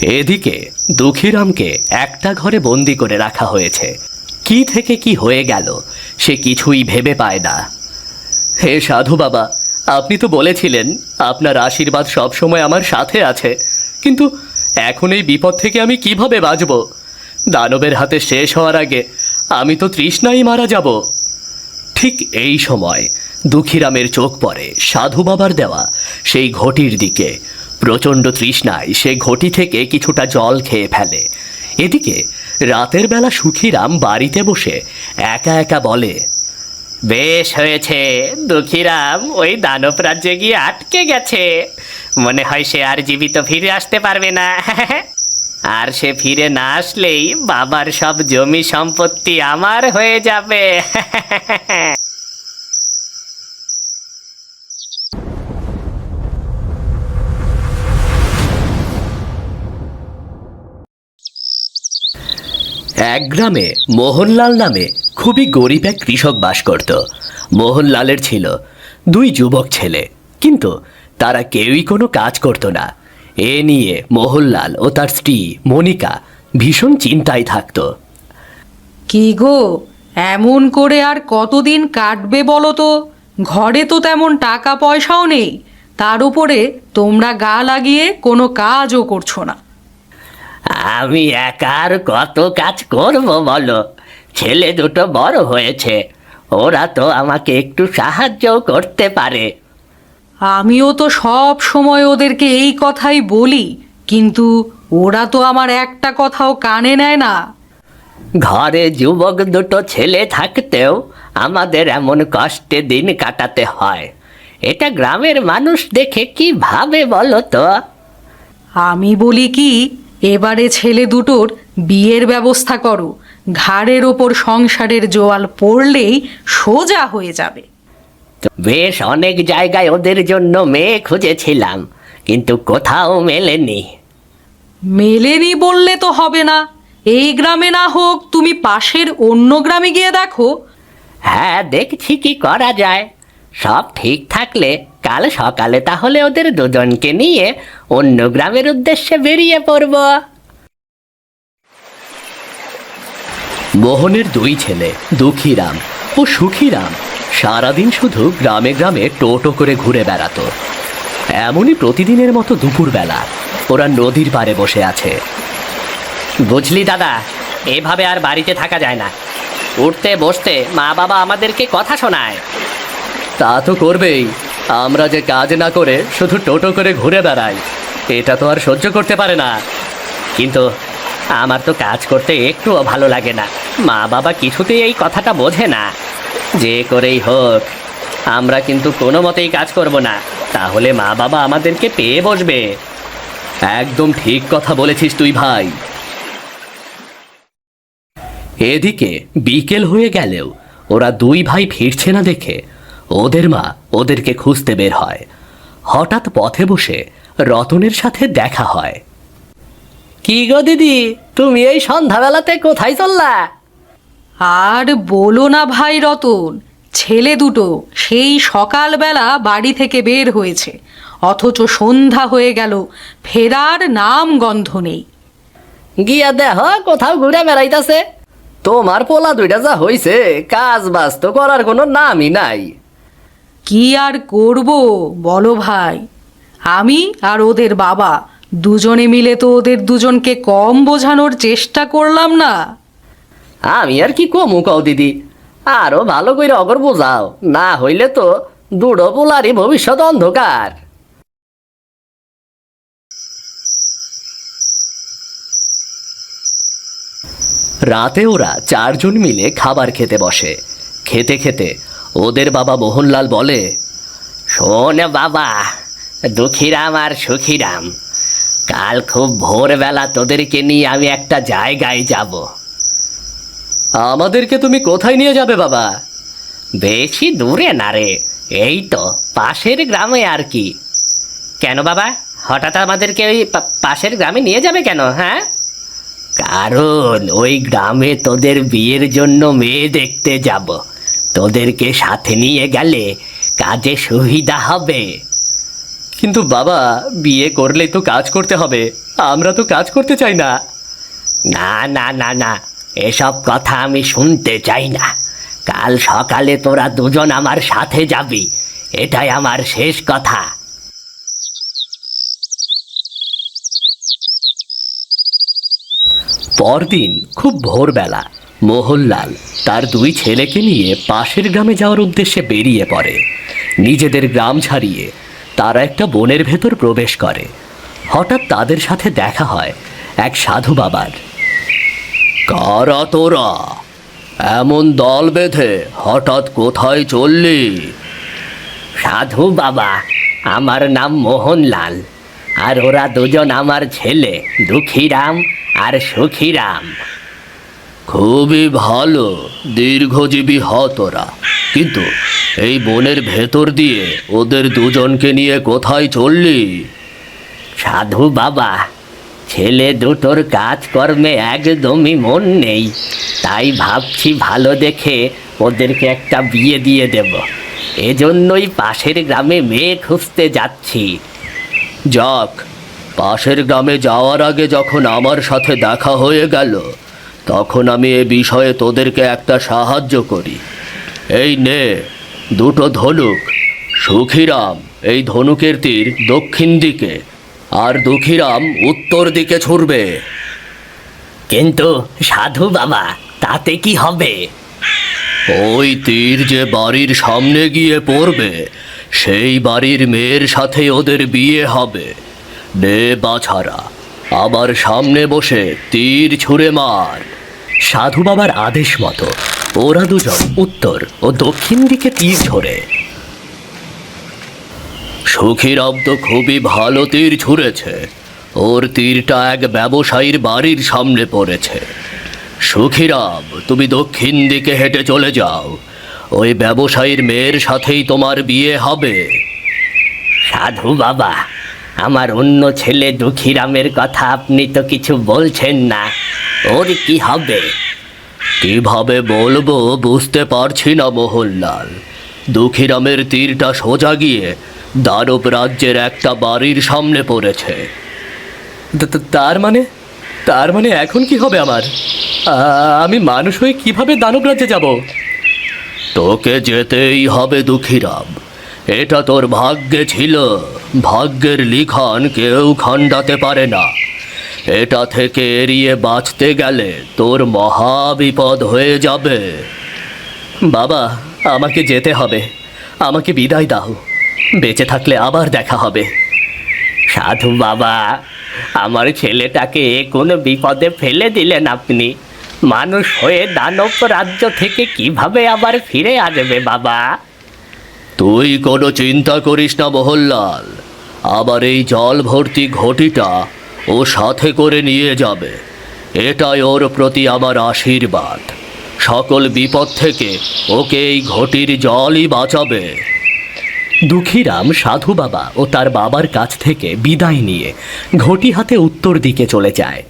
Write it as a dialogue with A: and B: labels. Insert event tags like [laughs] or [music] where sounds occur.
A: এদিকে দুঃখীরামকে একটা ঘরে বন্দি করে রাখা হয়েছে। কি থেকে কি হয়ে গেল, সে কিছুই ভেবে পায় না। হে সাধু বাবা, আপনি তো বলেছিলেন আপনার আশীর্বাদ সবসময় আমার সাথে আছে, কিন্তু এখন এই বিপদ থেকে আমি কীভাবে বাঁচব? দানবের হাতে শেষ হওয়ার আগে আমি তো তৃষ্ণাই মারা যাব। ঠিক এই সময় দুঃখীরামের চোখ পড়ে সাধু বাবার দেওয়া সেই ঘটির দিকে। প্রচণ্ড তৃষ্ণায় সে ঘটি থেকে কিছুটা জল খেয়ে ফেলে। এদিকে রাতের বেলা সুখীরাম বাড়িতে বসে একা একা বলে, বেশ হয়েছে, দুঃখীরাম, ওই দানব রাজ্যে গিয়ে আটকে গেছে। মনে হয় সে আর জীবিত ফিরে আসতে পারবে না। [laughs] আর সে ফিরে না আসলেই বাবার সব জমি সম্পত্তি আমার হয়ে যাবে। [laughs] এক গ্রামে মোহনলাল নামে খুবই গরিব এক কৃষক বাস করত। মোহনলালের ছিল দুই যুবক ছেলে, কিন্তু তারা কেউই কোনো কাজ করত না। এ নিয়ে মোহনলাল ও তার স্ত্রী মনিকা ভীষণ চিন্তায় থাকতো।
B: কি গো, এমন করে আর কতদিন কাটবে বলো তো? ঘরে তো তেমন টাকা পয়সাও নেই। তার উপরে তোমরা গা লাগিয়ে কোনো কাজও করছ না।
A: আমি একার কত কাজ করব বলো? ছেলে দুটো বড় হয়েছে। ওরা তো আমাকে একটু সাহায্যও করতে পারে।
B: আমিও তো সব সময় ওদেরকে এই কথাই বলি কিন্তু ওরা তো আমার একটা কথাও কানে নেয় না।
A: ঘরে যুবক দুটো ছেলে থাকতেও আমাদের এমন কষ্টে দিন কাটাতে হয়। এটা গ্রামের মানুষ দেখে কি ভাবে বলো তো?
B: আমি বলি কি এবারে ছেলে দুটোর বিয়ের ব্যবস্থা করো। ঘাড়ের ওপর সংসারের জোয়াল পড়লেই সোজা হয়ে যাবে।
A: বেশ অনেক জায়গায় ওদের জন্য মেয়ে খুঁজেছিলাম কিন্তু কোথাও মেলেনি।
B: মেলেনি বললে তো হবে না। এই গ্রামে না হোক তুমি পাশের অন্য গ্রামে গিয়ে দেখো।
A: হ্যাঁ দেখছি কি করা যায়। সব ঠিক থাকলে কাল সকালে তাহলে ওদের দুজনকে নিয়ে অন্য গ্রামের উদ্দেশ্যে বেরিয়ে পড়ব। মোহনের দুই ছেলে দুঃখীরাম ও সুখীরাম সারাদিন শুধু গ্রামে গ্রামে টোটো করে ঘুরে বেড়াতো। এমনই প্রতিদিনের মতো দুপুরবেলা ওরা নদীর পাড়ে বসে আছে। বুঝলি দাদা এভাবে আর বাড়িতে থাকা যায় না। উঠতে বসতে মা বাবা আমাদেরকে কথা শোনায়। তা তো করবেই। আমরা যে কাজ না করে শুধু টোটো করে ঘুরে বেড়াই, এটা তো আর সহ্য করতে পারে না। কিন্তু আমার তো কাজ করতে একটুও ভালো লাগে না। মা বাবা কিছুতেই এই কথাটা বোঝে না। যে করেই হোক, আমরা কিন্তু কোনো মতেই কাজ করব না। তাহলে মা বাবা আমাদেরকে পেয়ে বসবে। একদম ঠিক কথা বলেছিস তুই ভাই। এদিকে বিকেল হয়ে গেলেও ওরা দুই ভাই ফিরছে না দেখে। ওদের মা ওদেরকে খুঁজতে বের হয়। হঠাৎ পথে বসে রতনের সাথে দেখা হয়। কি গো দিদি তুমি এই সন্ধ্যাবেলাতে কোথায় চললা?
B: আর বলো না ভাই রতন ছেলে দুটো সেই সকালবেলা বাড়ি থেকে বের হয়েছে অথচ সন্ধ্যা হয়ে গেল ফেরার নাম গন্ধ নেই।
A: গিয়া দেহ কোথাও ঘুরে বেড়াইতাছে? তোমার পোলা দুইটা যা হইছে কাজ বাজ তো করার কোনো নামই নাই।
B: কি আর করব? বলো ভাই। আমি আর ওদের বাবা দুজনে মিলে তো ওদের দুজনকে কম বোঝানোর চেষ্টা করলাম না।
A: আমি আর কি কমু কও দিদি? আরও ভালো করে অগর বোঝাও। না হইলে তো দুটো পোলারই ভবিষ্যৎ অন্ধকার। রাতে ওরা চারজন মিলে খাবার খেতে বসে। খেতে খেতে ওদের বাবা মোহনলাল বলে শোন বাবা দুঃখীরাম আর সুখীরাম কাল খুব ভোরবেলা তোদেরকে নিয়ে আমি একটা জায়গায় যাব। আমাদেরকে তুমি কোথায় নিয়ে যাবে বাবা? বেশি দূরে না রে এই তো পাশের গ্রামে আর কি। কেন বাবা? হঠাৎ আমাদেরকে ওই পাশের গ্রামে নিয়ে যাবে কেন হ্যাঁ? কারণ ওই গ্রামে তোদের বিয়ের জন্য মেয়ে দেখতে যাব। তোদেরকে সাথে নিয়ে গেলে কাজে সুবিধা হবে। কিন্তু বাবা, বিয়ে করলে তো কাজ করতে হবে। আমরা তো কাজ করতে চাই না।
C: না না না না, এসব কথা আমি শুনতে চাই না। কাল সকালে তোরা দুজন আমার সাথে যাবি। এটাই আমার শেষ কথা।
A: পরদিন, খুব ভোরবেলা মোহনলাল তার দুই ছেলেকে নিয়ে পাশের গ্রামে যাওয়ার উদ্দেশ্যে বেরিয়ে পড়ে। নিজেদের গ্রাম ছাড়িয়ে তারা একটা বনের ভেতর প্রবেশ করে। হঠাৎ তাদের সাথে দেখা হয় এক সাধু বাবার। কারা তোরা? এমন দল বেঁধে হঠাৎ কোথায় চললি?
C: সাধু বাবা, আমার নাম মোহনলাল আর ওরা দুজন আমার ছেলে, দুঃখীরাম আর সুখীরাম।
A: খুবই ভালো দীর্ঘজীবী হ তোরা কিন্তু এই বনের ভেতর দিয়ে ওদের দুজনকে নিয়ে কোথায় চললি?
C: সাধু বাবা ছেলে দুটোর কাজকর্মে একদমই মন নেই। তাই ভাবছি ভালো দেখে ওদেরকে একটা বিয়ে দিয়ে দেব। এজন্যই পাশের গ্রামে মেয়ে খুঁজতে যাচ্ছি।
A: যাক পাশের গ্রামে যাওয়ার আগে যখন আমার সাথে দেখা হয়ে গেল তখন আমি এ বিষয়ে তোদেরকে একটা সাহায্য করি। এই নে দুটো ধনুক। সুখিরাম এই ধনুকের তীর দক্ষিণ দিকে আর দুঃখীরাম উত্তর দিকে ছুড়বে।
C: কিন্তু সাধু বাবা তাতে কি হবে?
A: ওই তীর যে বাড়ির সামনে গিয়ে পড়বে সেই বাড়ির মেয়ের সাথে ওদের বিয়ে হবে। নে বাছারা আবার সামনে বসে তীর ছুঁড়ে মার। সাধু বাবার আদেশ মতো। ওরা দুজন উত্তর ও দক্ষিণ দিকে তীর ছোড়ে সুখীরাম তো খুবই ভালো তীর ছুঁড়েছে। ওর তীরটা এক ব্যবসায়ীর বাড়ির সামনে পড়েছে। সুখীরাম তুমি দক্ষিণ দিকে হেঁটে চলে যাও। ওই ব্যবসায়ীর মেয়ের সাথেই তোমার বিয়ে হবে।
C: সাধু বাবা আমার অন্য ছেলে দুঃখীরামের কথা আপনি তো কিছু বলছেন না। ওর কি হবে?
A: কীভাবে বলব বুঝতে পারছি না, মোহনলাল। দুঃখীরামের তীরটা সোজা গিয়ে দানব রাজ্যের একটা বাড়ির সামনে পড়েছে। তার মানে? তার মানে এখন কি হবে আমার? আমি মানুষ হয়ে কীভাবে দানব রাজ্যে যাব? তোকে যেতেই হবে, দুঃখীরাম। এটা তোর ভাগ্যে ছিল। ভাগ্যের লিখন কেউ খণ্ডাতে পারে না। এটা থেকে এড়িয়ে বাঁচতে গেলে তোর মহা বিপদ হয়ে যাবে। বাবা, আমাকে যেতে হবে। আমাকে বিদায় দাও। বেঁচে থাকলে আবার দেখা হবে।
C: সাধু বাবা, আমার ছেলেটাকে কোনো বিপদে ফেলে দিলেন আপনি। মানুষ হয়ে দানব রাজ্য থেকে কীভাবে আবার ফিরে আসবে বাবা?
A: তুই কোনো চিন্তা করিস না, মোহনলাল। আবার এই জল ভর্তি ঘটিটা ও সাথে করে নিয়ে যাবে। এটাই ওর প্রতি আমার আশীর্বাদ। সকল বিপদ থেকে ওকে এই ঘটির জলই বাঁচাবে। দুঃখীরাম সাধু বাবা ও তার বাবার কাছ থেকে বিদায় নিয়ে ঘটি হাতে উত্তর দিকে চলে যায়।